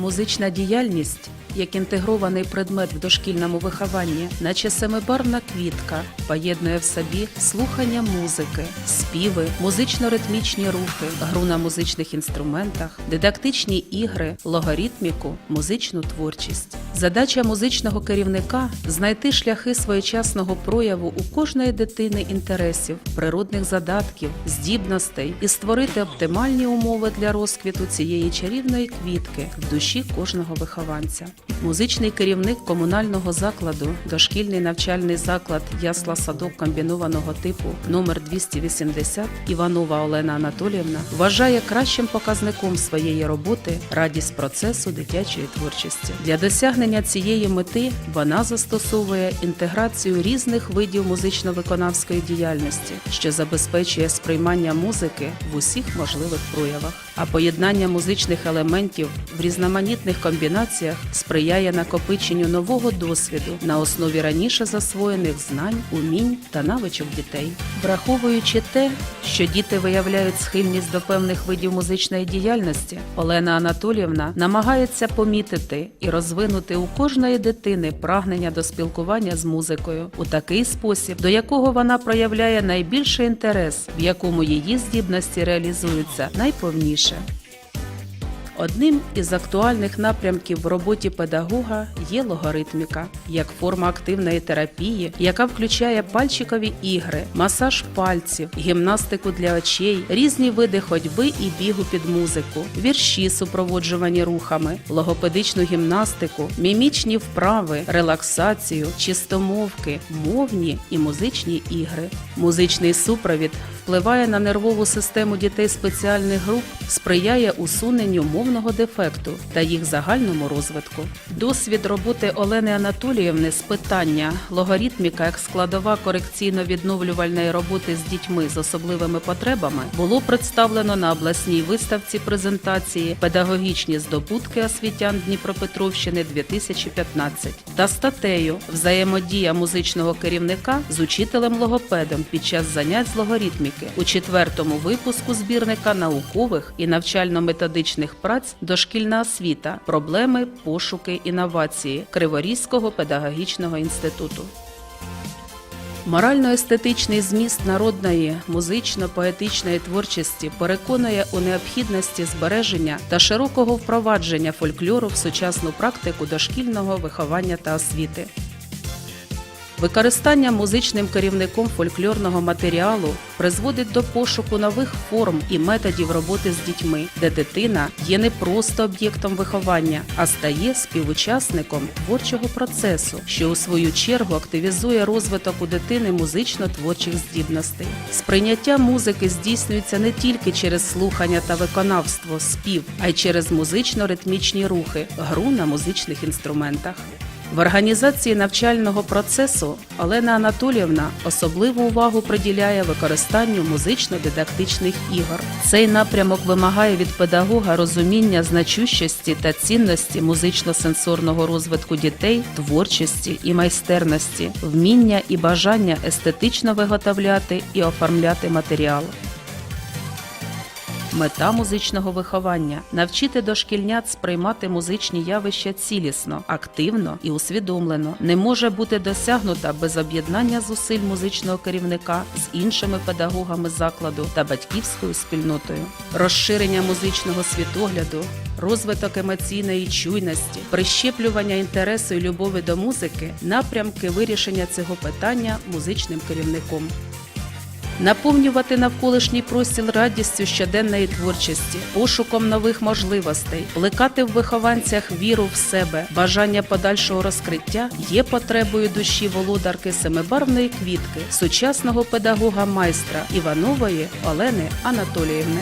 музична діяльність як інтегрований предмет в дошкільному вихованні, наче семибарвна квітка, поєднує в собі слухання музики, співи, музично-ритмічні рухи, гру на музичних інструментах, дидактичні ігри, логоритміку, музичну творчість. Задача музичного керівника знайти шляхи своєчасного прояву у кожної дитини інтересів, природних задатків, здібностей і створити оптимальні умови для розквіту цієї чарівної квітки в душі кожного вихованця. Музичний керівник комунального закладу, дошкільний навчальний заклад Ясла садок комбінованого типу номер 280 Іванова Олена Анатоліївна вважає кращим показником своєї роботи радість процесу дитячої творчості. Для досягнення цієї мети вона застосовує інтеграцію різних видів музично-виконавської діяльності, що забезпечує сприймання музики в усіх можливих проявах. А поєднання музичних елементів в різноманітних комбінаціях сприяє накопиченню нового досвіду на основі раніше засвоєних знань, умінь та навичок дітей. Враховуючи те, що діти виявляють схильність до певних видів музичної діяльності, Олена Анатоліївна намагається помітити і розвинути у кожної дитини прагнення до спілкування з музикою у такий спосіб, до якого вона проявляє найбільший інтерес, в якому її здібності реалізуються найповніше. Одним із актуальних напрямків в роботі педагога є логоритміка як форма активної терапії, яка включає пальчикові ігри, масаж пальців, гімнастику для очей, різні види ходьби і бігу під музику, вірші, супроводжувані рухами, логопедичну гімнастику, мімічні вправи, релаксацію, чистомовки, мовні і музичні ігри. Музичний супровід впливає на нервову систему дітей спеціальних груп, сприяє усуненню мовного дефекту та їх загальному розвитку. Досвід роботи Олени Анатоліївни з питання логоритміка як складова корекційно-відновлювальної роботи з дітьми з особливими потребами було представлено на обласній виставці презентації Педагогічні здобутки освітян Дніпропетровщини 2015 та статтею Взаємодія музичного керівника з учителем-логопедом під час занять з логоритміки у четвертому випуску збірника наукових і навчально-методичних праць Дошкільна освіта, проблеми, пошуки, інновації Криворізького педагогічного інституту. Морально-естетичний зміст народної музично-поетичної творчості переконує у необхідності збереження та широкого впровадження фольклору в сучасну практику дошкільного виховання та освіти. Використання музичним керівником фольклорного матеріалу призводить до пошуку нових форм і методів роботи з дітьми, де дитина є не просто об'єктом виховання, а стає співучасником творчого процесу, що у свою чергу активізує розвиток у дитини музично-творчих здібностей. Сприйняття музики здійснюється не тільки через слухання та виконавство, спів, а й через музично-ритмічні рухи, гру на музичних інструментах. В організації навчального процесу Олена Анатоліївна особливу увагу приділяє використанню музично-дидактичних ігор. Цей напрямок вимагає від педагога розуміння значущості та цінності музично-сенсорного розвитку дітей, творчості і майстерності, вміння і бажання естетично виготовляти і оформляти матеріал. Мета музичного виховання навчити дошкільнят сприймати музичні явища цілісно, активно і усвідомлено. Не може бути досягнута без об'єднання зусиль музичного керівника з іншими педагогами закладу та батьківською спільнотою. Розширення музичного світогляду, розвиток емоційної чуйності, прищеплювання інтересу і любові до музики напрямки вирішення цього питання музичним керівником наповнювати навколишній простір радістю щоденної творчості, пошуком нових можливостей, плекати в вихованцях віру в себе, бажання подальшого розкриття є потребою душі володарки семибарвної квітки, сучасного педагога майстра Іванової Олени Анатоліївни.